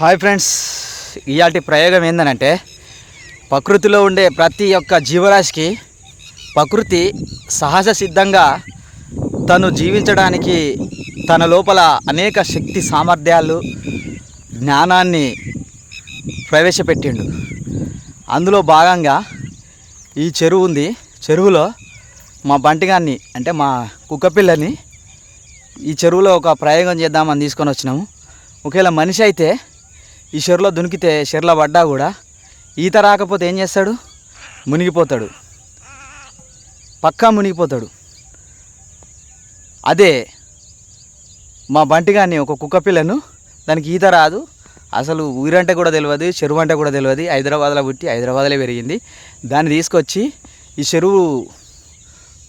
Hi friends ఇలాంటి ప్రయోగం ఏందనంటే ప్రకృతిలో ఉండే ప్రతి ఒక్క జీవరాశికి ప్రకృతి సహజ సిద్ధంగా తను జీవించడానికి తన లోపల అనేక శక్తి సామర్థ్యాలు జ్ఞానాన్ని ప్రవేశపెట్టిండు. అందులో భాగంగా ఈ చెరువు ఉంది. చెరువులో మా బంటిగాన్ని అంటే మా కుక్కపిల్లని ఈ చెరువులో ఒక ప్రయోగం చేద్దామని తీసుకొని వచ్చినాము. ఒకవేళ మనిషి అయితే ఈ చెరువులో దునికితే షెర్లో పడ్డా కూడా ఈత రాకపోతే ఏం చేస్తాడు? మునిగిపోతాడు. పక్కా మునిగిపోతాడు. అదే మా బంటిగాన్ని ఒక కుక్క పిల్లను దానికి ఈత రాదు. అసలు ఊరంటే కూడా తెలియదు చెరువు అంటే కూడా తెలియదు హైదరాబాద్లో పుట్టి హైదరాబాద్లో పెరిగింది. దాన్ని తీసుకొచ్చి ఈ చెరువు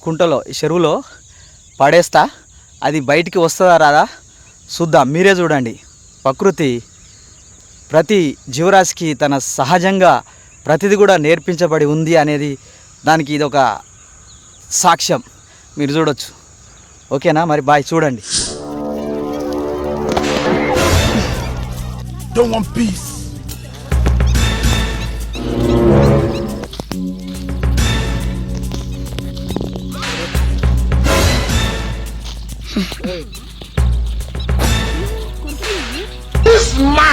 కుంటలో ఈ చెరువులో పడేస్తా. అది బయటికి వస్తుందా రాదా? చూద్దాం. మీరే చూడండి. ప్రకృతి ప్రతి జీవరాశికి తన సహజంగా ప్రతిది కూడా నేర్పించబడి ఉంది అనేది దానికి ఇది ఒక సాక్ష్యం. మీరు చూడొచ్చు. ఓకేనా? మరి బాయ్ చూడండి. This man.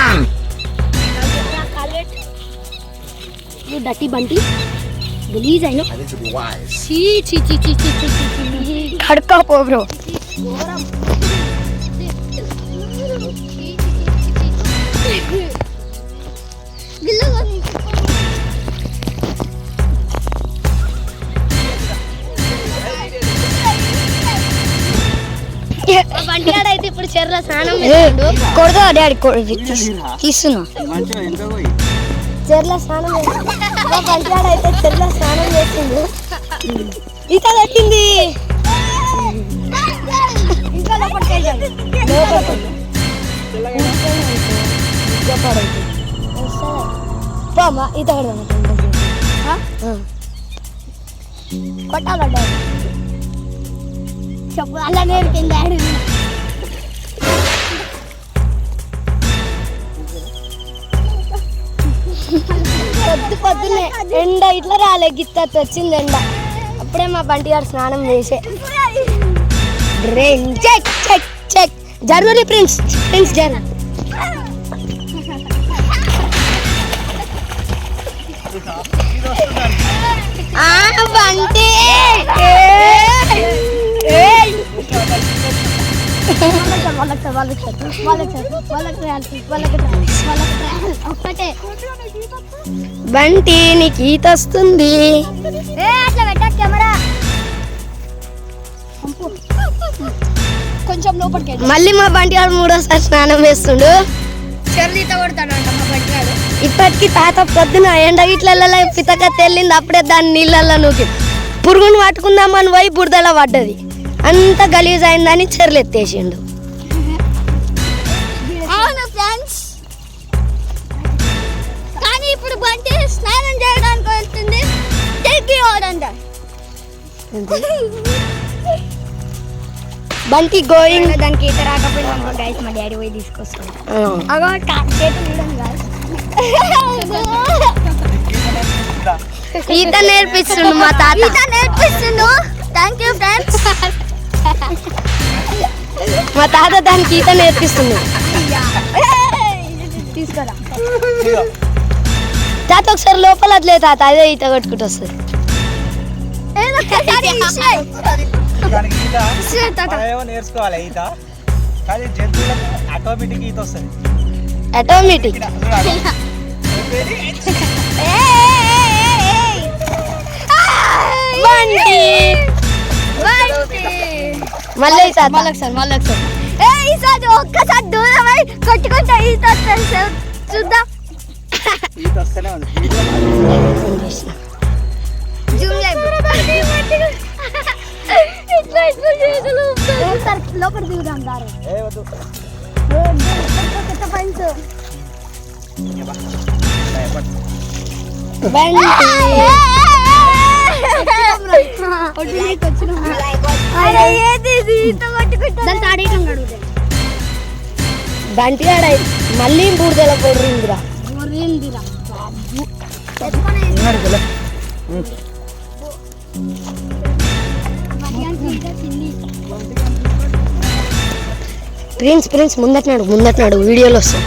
ये डटी बंटी गलीज जाए ना I need to be wise छी छी छी छी छी छी छी खड़का पो ब्रो। ఇప్పుడు చెర్ర స్నానం కొడదా డాడీ కొడు చెర్ల స్నానం చేస్తుంది అయితే చెర్ల స్నానం చేస్తుంది ఈత కట్టింది. ఇంకా లోపలికి ఈత కడదాం కొట్టాలంటే చెప్పు అలా నేను కింద పొద్దు పొద్దున్నే ఎండ ఇట్లా రాలే గిత్త వచ్చింది ఎండ అప్పుడే మా బంటి గారు స్నానం చేసే చెక్ చెక్ చెక్ జరుగురి ప్రిన్స్ ప్రిన్స్ జర్ బంటి వాళ్ళకి వాళ్ళకి వాళ్ళకి వాళ్ళకి వాళ్ళకి వాళ్ళకి ఒక్కటే బంటి నీకు ఈత వస్తుంది. కొంచెం లోపలికి మళ్ళీ మా బంటి గారు మూడోసారి స్నానం వేస్తుండు మా ఇప్పటికి తాత పొద్దున ఎండ గిట్లలో పితక తెల్లింది అప్పుడే దాన్ని నీళ్ళల్లో నూకి. పురుగును పట్టుకుందామని పోయి బురదలో పడ్డది. అంత గలీజ్ అయిందని చెర్లు ఎత్తేసిండు ఓడంట బంటి గోయింగ్. దానికి ఈత రాకపోయినా గైస్ మా డాడీ పోయి తీసుకొస్తాడు. అగో చేతులు చూడండి guys. ఈత నేర్పిస్తుండు మా తాత. ఈత నేర్పిస్తుండు. థ్యాంక్ యూ ఫ్రెండ్స్ మా తాత దానికి ఈత నేర్పిస్తుంది తీసుకురా. తాత ఒకసారి లోపల అట్లే తాత అదే ఈత కొట్టుకుంటూ వస్తుంది. ఏదో ఒకసారి ఇచ్చేయ్. దానికి ఈత ఇచ్చేయ్ తాత. మనమేమో నేర్చుకోవాలి ఈత కానీ జంతువులకు ఆటోమేటిక్ ఈత వస్తుంది ఆటోమేటిక్ ఏయ్, ఏయ్, ఏయ్, ఏయ్. బంటి బంటి. మళ్ళీ తాత మళ్ళొకసారి మళ్ళొకసారి ఏ ఈసారి ఒక్కసారి దూరం అయి కొట్టుకుంటా ఈత వస్తుంది చూద్దాం ఈత వస్తూనే ఉంది లోపల దిగుదాం దారి బంటి ఆడ మళ్ళీ బూడిదల కొర్రిందిరా ప్రిన్స్ ప్రిన్స్ ముందట్నాడు ముందట్నాడు వీడియోలో వస్తాం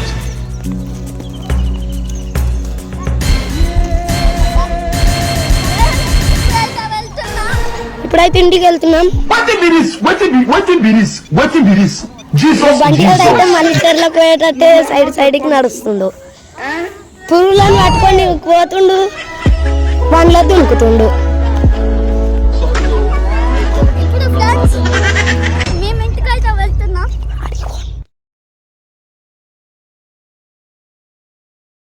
ఇప్పుడైతే ఇంటికి వెళ్తున్నాం. బండి అయితే. మళ్ళీ పోయేటట్టే సైడ్ సైడ్కి నడుస్తుండు. పురుగులను పట్టుకొని పోతుండు. బండ్లో దునుకుతుండు